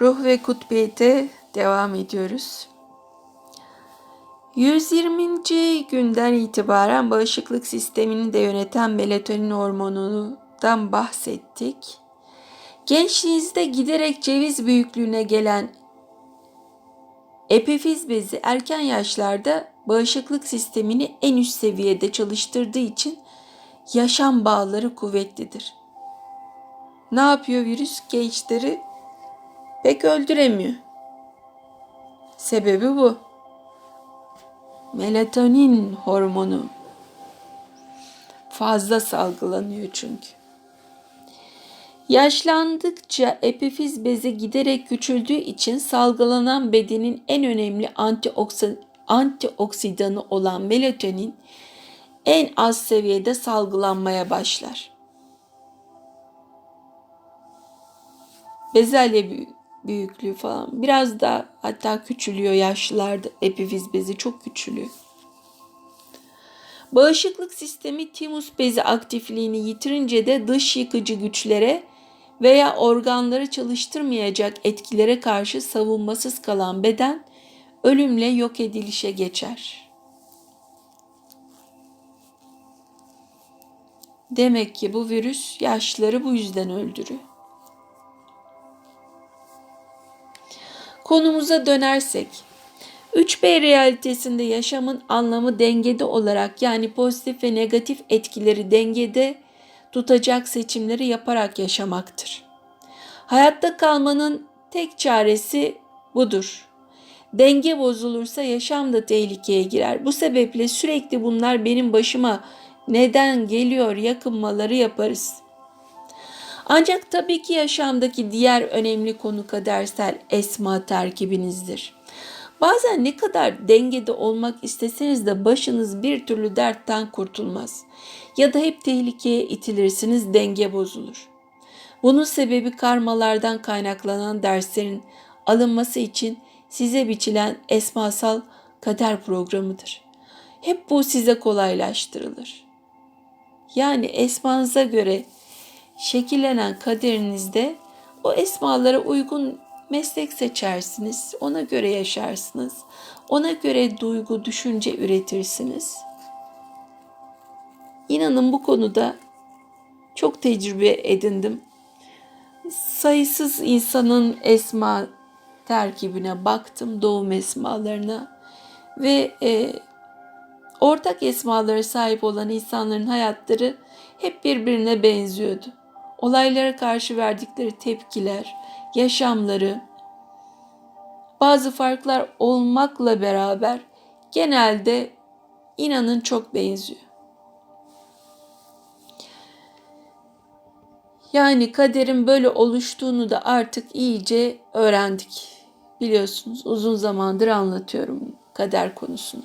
Ruh ve kutbiyete devam ediyoruz. 120. günden itibaren bağışıklık sistemini de yöneten melatonin hormonundan bahsettik. Gençliğinizde giderek ceviz büyüklüğüne gelen epifiz bezi erken yaşlarda bağışıklık sistemini en üst seviyede çalıştırdığı için yaşam bağları kuvvetlidir. Ne yapıyor virüs? Gençleri pek öldüremiyor. Sebebi bu. Melatonin hormonu fazla salgılanıyor çünkü. Yaşlandıkça epifiz bezi giderek küçüldüğü için salgılanan bedenin en önemli antioksidan, antioksidanı olan melatonin en az seviyede salgılanmaya başlar. Bezelye büyüklüğü falan biraz da hatta küçülüyor yaşlılarda epifiz bezi çok küçülüyor. Bağışıklık sistemi timus bezi aktifliğini yitirince de dış yıkıcı güçlere veya organları çalıştırmayacak etkilere karşı savunmasız kalan beden ölümle yok edilişe geçer. Demek ki bu virüs yaşlıları bu yüzden öldürüyor. Konumuza dönersek, 3B realitesinde yaşamın anlamı dengede olarak yani pozitif ve negatif etkileri dengede tutacak seçimleri yaparak yaşamaktır. Hayatta kalmanın tek çaresi budur. Denge bozulursa yaşam da tehlikeye girer. Bu sebeple sürekli bunlar benim başıma neden geliyor yakınmaları yaparız. Ancak tabii ki yaşamdaki diğer önemli konu kadersel esma terkibinizdir. Bazen ne kadar dengede olmak isteseniz de başınız bir türlü dertten kurtulmaz. Ya da hep tehlikeye itilirsiniz, denge bozulur. Bunun sebebi karmalardan kaynaklanan derslerin alınması için size biçilen esmasal kader programıdır. Hep bu size kolaylaştırılır. Yani esmanıza göre şekillenen kaderinizde o esmalara uygun meslek seçersiniz, ona göre yaşarsınız, ona göre duygu, düşünce üretirsiniz. İnanın bu konuda çok tecrübe edindim. Sayısız insanın esma terkibine baktım, doğum esmalarına ve e, ortak esmalara sahip olan insanların hayatları hep birbirine benziyordu. Olaylara karşı verdikleri tepkiler, yaşamları, bazı farklar olmakla beraber genelde inanın çok benziyor. Yani kaderin böyle oluştuğunu da artık iyice öğrendik. Biliyorsunuz uzun zamandır anlatıyorum kader konusunu.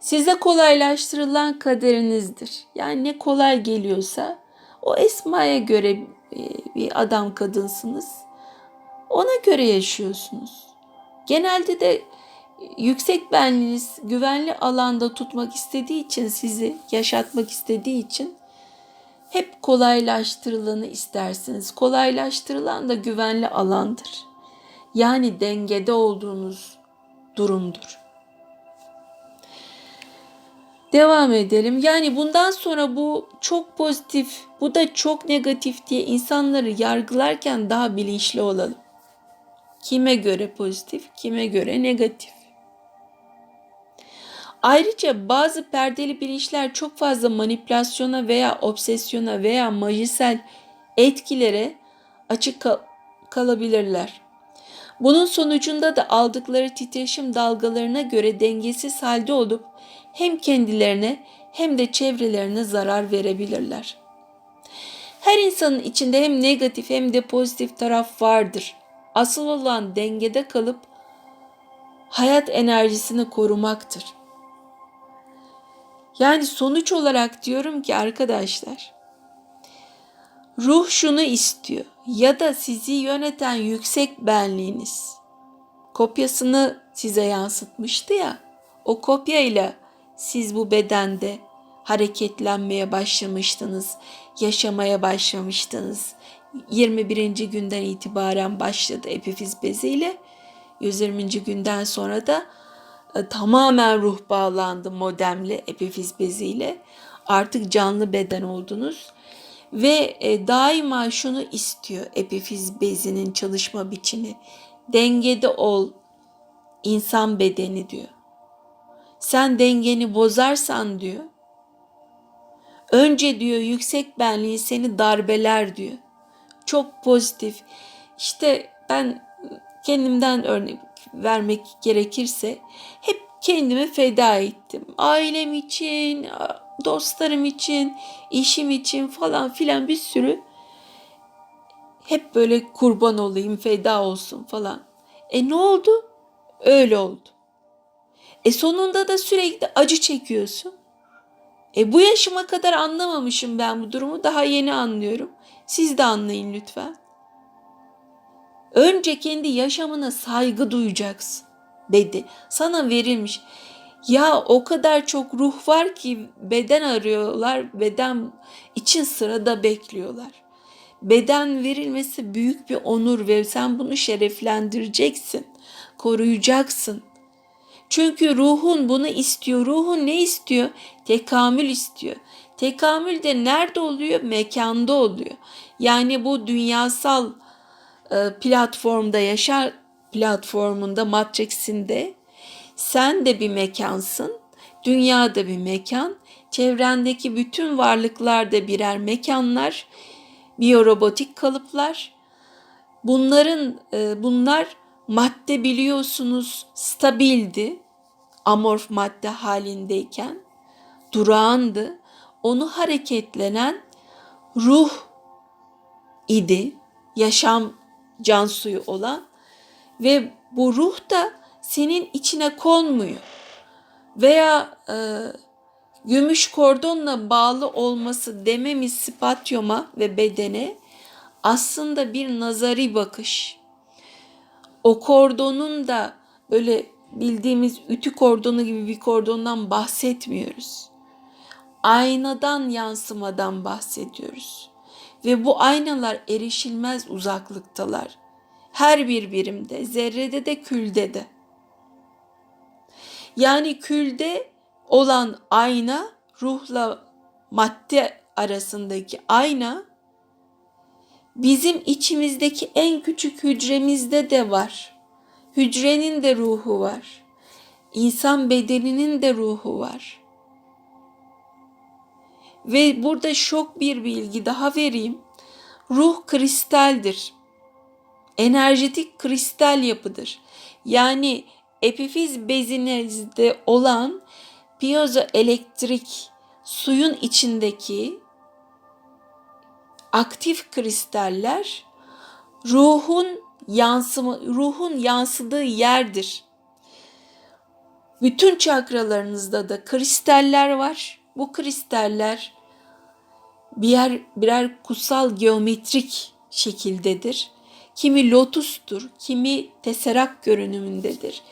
Size kolaylaştırılan kaderinizdir. Yani ne kolay geliyorsa o esmaya göre e, bir adam kadınsınız. Ona göre yaşıyorsunuz. Genelde de yüksek benliğiniz güvenli alanda tutmak istediği için sizi yaşatmak istediği için hep kolaylaştırılanı istersiniz. Kolaylaştırılan da güvenli alandır. Yani dengede olduğunuz durumdur. Devam edelim. Yani bundan sonra bu çok pozitif, bu da çok negatif diye insanları yargılarken daha bilinçli olalım. Kime göre pozitif, kime göre negatif. Ayrıca bazı perdeli bilinçler çok fazla manipülasyona veya obsesyona veya majisel etkilere açık kal- kalabilirler. Bunun sonucunda da aldıkları titreşim dalgalarına göre dengesiz halde olup hem kendilerine hem de çevrelerine zarar verebilirler. Her insanın içinde hem negatif hem de pozitif taraf vardır. Asıl olan dengede kalıp hayat enerjisini korumaktır. Yani sonuç olarak diyorum ki arkadaşlar, ruh şunu istiyor ya da sizi yöneten yüksek benliğiniz kopyasını size yansıtmıştı ya. O kopyayla siz bu bedende hareketlenmeye başlamıştınız, yaşamaya başlamıştınız. 21. günden itibaren başladı epifiz beziyle. 120. günden sonra da e, tamamen ruh bağlandı modemle, epifiz beziyle. Artık canlı beden oldunuz. Ve e, daima şunu istiyor epifiz bezinin çalışma biçimi. Dengede ol insan bedeni diyor. Sen dengeni bozarsan diyor. Önce diyor yüksek benliği seni darbeler diyor. Çok pozitif. İşte ben kendimden örnek vermek gerekirse hep kendimi feda ettim. Ailem için, dostlarım için, işim için falan filan bir sürü hep böyle kurban olayım, feda olsun falan. E ne oldu? Öyle oldu. E sonunda da sürekli acı çekiyorsun. E bu yaşıma kadar anlamamışım ben bu durumu. Daha yeni anlıyorum. Siz de anlayın lütfen. Önce kendi yaşamına saygı duyacaksın dedi. Sana verilmiş. Ya o kadar çok ruh var ki beden arıyorlar, beden için sırada bekliyorlar. Beden verilmesi büyük bir onur ve sen bunu şereflendireceksin, koruyacaksın. Çünkü ruhun bunu istiyor. Ruhun ne istiyor? Tekamül istiyor. Tekamül de nerede oluyor? Mekanda oluyor. Yani bu dünyasal e, platformda yaşar platformunda, matrixinde sen de bir mekansın. Dünya da bir mekan. Çevrendeki bütün varlıklar da birer mekanlar. Biyorobotik kalıplar. Bunların e, bunlar madde biliyorsunuz stabildi. Amorf madde halindeyken durağandı. Onu hareketlenen ruh idi. Yaşam can suyu olan ve bu ruh da senin içine konmuyor. Veya e, gümüş kordonla bağlı olması dememiz spatyoma ve bedene aslında bir nazari bakış. O kordonun da böyle bildiğimiz ütü kordonu gibi bir kordondan bahsetmiyoruz. Aynadan yansımadan bahsediyoruz. Ve bu aynalar erişilmez uzaklıktalar. Her bir birimde, zerrede de külde de. Yani külde olan ayna ruhla madde arasındaki ayna bizim içimizdeki en küçük hücremizde de var. Hücrenin de ruhu var. İnsan bedeninin de ruhu var. Ve burada şok bir bilgi daha vereyim. Ruh kristaldir. Enerjetik kristal yapıdır. Yani epifiz bezinizde olan piyozoelektrik suyun içindeki aktif kristaller ruhun yansıma ruhun yansıdığı yerdir. Bütün çakralarınızda da kristaller var. Bu kristaller birer birer kutsal geometrik şekildedir. Kimi lotustur, kimi teserak görünümündedir,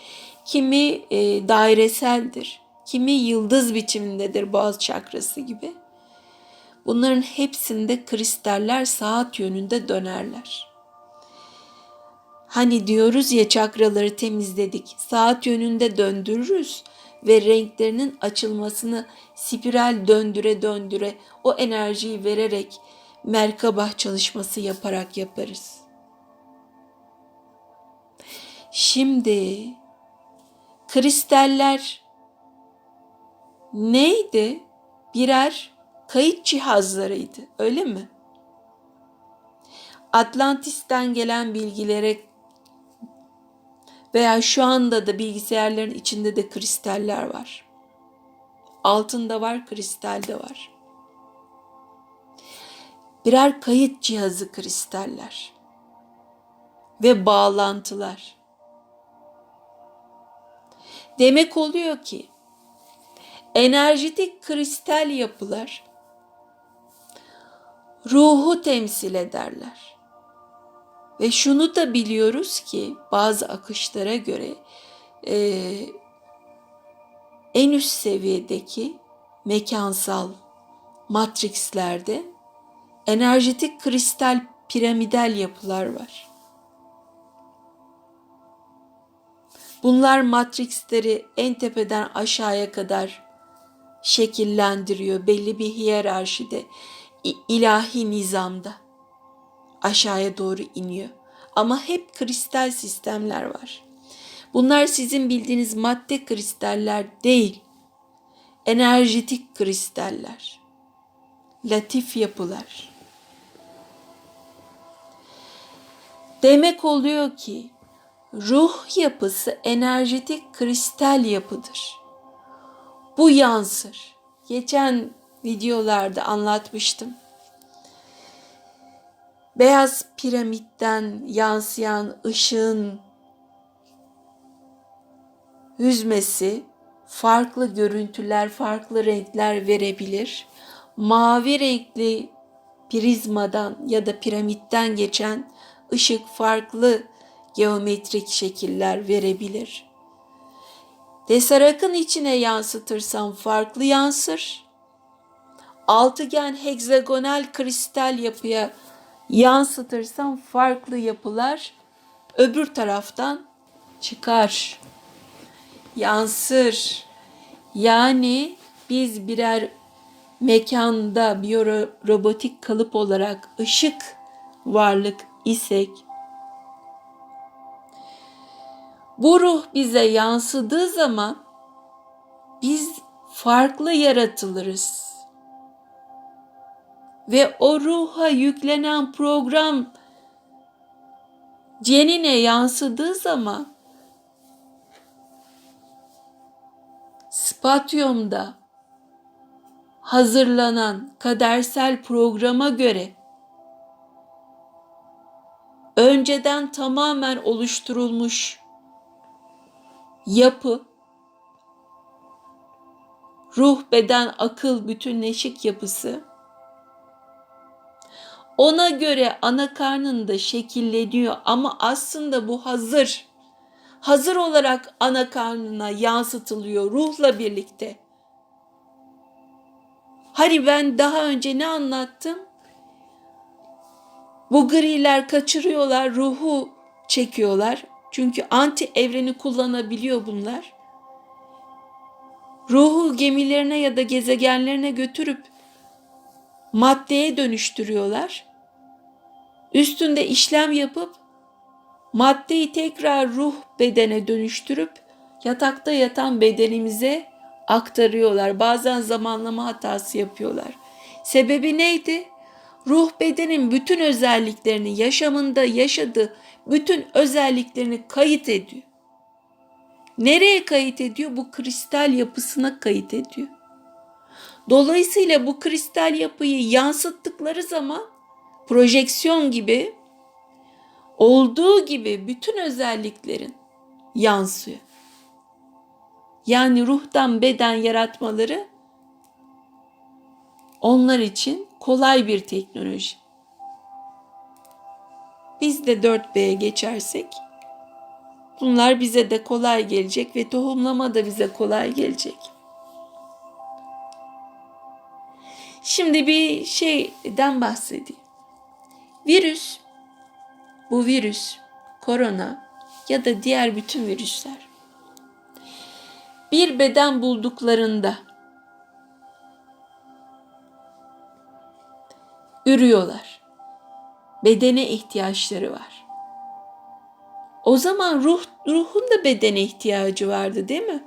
kimi e, daireseldir, kimi yıldız biçimindedir boğaz çakrası gibi. Bunların hepsinde kristaller saat yönünde dönerler. Hani diyoruz ya çakraları temizledik, saat yönünde döndürürüz ve renklerinin açılmasını spiral döndüre döndüre o enerjiyi vererek merkabah çalışması yaparak yaparız. Şimdi kristaller neydi? Birer kayıt cihazlarıydı, öyle mi? Atlantis'ten gelen bilgilere veya şu anda da bilgisayarların içinde de kristaller var. Altında var, kristalde var. Birer kayıt cihazı kristaller ve bağlantılar. Demek oluyor ki enerjitik kristal yapılar ruhu temsil ederler. Ve şunu da biliyoruz ki bazı akışlara göre e, en üst seviyedeki mekansal matrixlerde enerjetik kristal piramidal yapılar var. Bunlar matriksleri en tepeden aşağıya kadar şekillendiriyor belli bir hiyerarşide, ilahi nizamda aşağıya doğru iniyor. Ama hep kristal sistemler var. Bunlar sizin bildiğiniz madde kristaller değil. Enerjetik kristaller. Latif yapılar. Demek oluyor ki ruh yapısı enerjetik kristal yapıdır. Bu yansır. Geçen videolarda anlatmıştım. Beyaz piramitten yansıyan ışığın hüzmesi farklı görüntüler, farklı renkler verebilir. Mavi renkli prizmadan ya da piramitten geçen ışık farklı geometrik şekiller verebilir. Desarakın içine yansıtırsam farklı yansır. Altıgen hegzagonal kristal yapıya yansıtırsam farklı yapılar öbür taraftan çıkar. Yansır. Yani biz birer mekanda biyorobotik kalıp olarak ışık varlık isek bu ruh bize yansıdığı zaman biz farklı yaratılırız. Ve o ruha yüklenen program cenine yansıdığı zaman spatyumda hazırlanan kadersel programa göre önceden tamamen oluşturulmuş yapı, ruh, beden, akıl bütünleşik yapısı ona göre ana karnında şekilleniyor ama aslında bu hazır. Hazır olarak ana karnına yansıtılıyor ruhla birlikte. Hani ben daha önce ne anlattım? Bu griler kaçırıyorlar, ruhu çekiyorlar. Çünkü anti evreni kullanabiliyor bunlar. Ruhu gemilerine ya da gezegenlerine götürüp maddeye dönüştürüyorlar. Üstünde işlem yapıp maddeyi tekrar ruh bedene dönüştürüp yatakta yatan bedenimize aktarıyorlar. Bazen zamanlama hatası yapıyorlar. Sebebi neydi? Ruh bedenin bütün özelliklerini, yaşamında yaşadığı bütün özelliklerini kayıt ediyor. Nereye kayıt ediyor? Bu kristal yapısına kayıt ediyor. Dolayısıyla bu kristal yapıyı yansıttıkları zaman projeksiyon gibi olduğu gibi bütün özelliklerin yansıyor. Yani ruhtan beden yaratmaları onlar için kolay bir teknoloji. Biz de 4B'ye geçersek bunlar bize de kolay gelecek ve tohumlama da bize kolay gelecek. Şimdi bir şeyden bahsedeyim. Virüs, bu virüs, korona ya da diğer bütün virüsler bir beden bulduklarında ürüyorlar. Bedene ihtiyaçları var. O zaman ruh ruhun da bedene ihtiyacı vardı değil mi?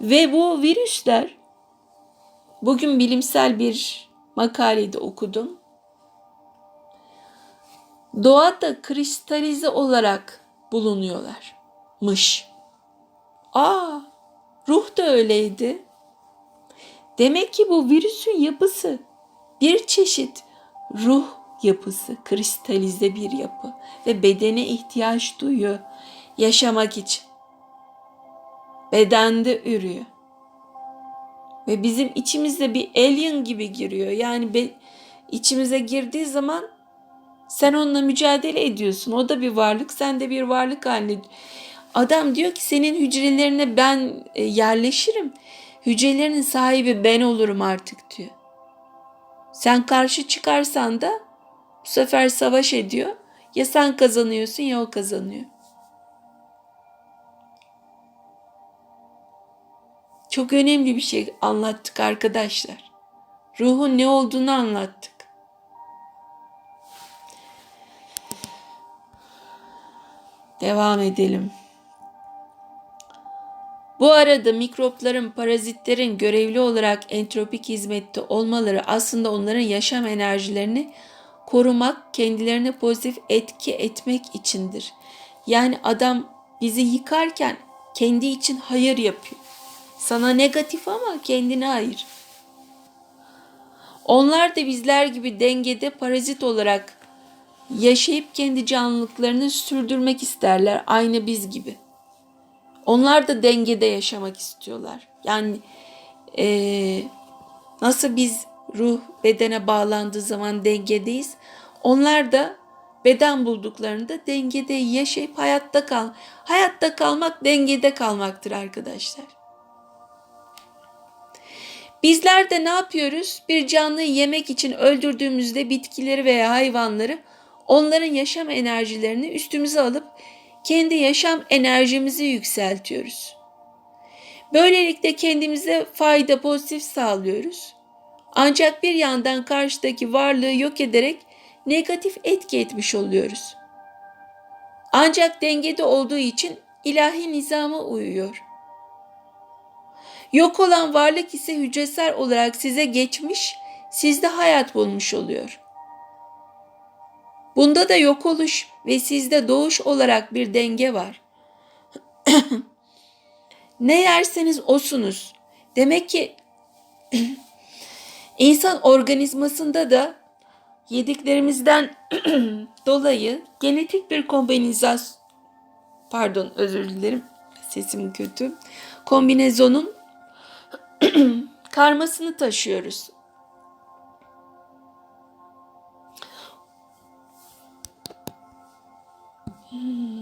Ve bu virüsler bugün bilimsel bir makalede okudum. Doğada kristalize olarak bulunuyorlarmış. Aa, ruh da öyleydi. Demek ki bu virüsün yapısı bir çeşit ruh yapısı, kristalize bir yapı ve bedene ihtiyaç duyuyor yaşamak için. Bedende ürüyor. Ve bizim içimizde bir alien gibi giriyor. Yani be, içimize girdiği zaman sen onunla mücadele ediyorsun. O da bir varlık, sen de bir varlık haline. Adam diyor ki senin hücrelerine ben e, yerleşirim. Hücrelerinin sahibi ben olurum artık diyor. Sen karşı çıkarsan da Bu sefer savaş ediyor. Ya sen kazanıyorsun ya o kazanıyor. Çok önemli bir şey anlattık arkadaşlar. Ruhun ne olduğunu anlattık. Devam edelim. Bu arada mikropların, parazitlerin görevli olarak entropik hizmette olmaları aslında onların yaşam enerjilerini korumak, kendilerine pozitif etki etmek içindir. Yani adam bizi yıkarken kendi için hayır yapıyor. Sana negatif ama kendine hayır. Onlar da bizler gibi dengede parazit olarak yaşayıp kendi canlılıklarını sürdürmek isterler aynı biz gibi. Onlar da dengede yaşamak istiyorlar. Yani eee, nasıl biz ruh bedene bağlandığı zaman dengedeyiz. Onlar da beden bulduklarında dengede yaşayıp hayatta kal. Hayatta kalmak dengede kalmaktır arkadaşlar. Bizler de ne yapıyoruz? Bir canlıyı yemek için öldürdüğümüzde bitkileri veya hayvanları onların yaşam enerjilerini üstümüze alıp kendi yaşam enerjimizi yükseltiyoruz. Böylelikle kendimize fayda pozitif sağlıyoruz. Ancak bir yandan karşıdaki varlığı yok ederek negatif etki etmiş oluyoruz. Ancak dengede olduğu için ilahi nizama uyuyor. Yok olan varlık ise hücresel olarak size geçmiş, sizde hayat bulmuş oluyor. Bunda da yok oluş ve sizde doğuş olarak bir denge var. ne yerseniz osunuz. Demek ki insan organizmasında da yediklerimizden dolayı genetik bir kombinizasyon pardon özür dilerim sesim kötü kombinezonun karmasını taşıyoruz. Mm-hmm.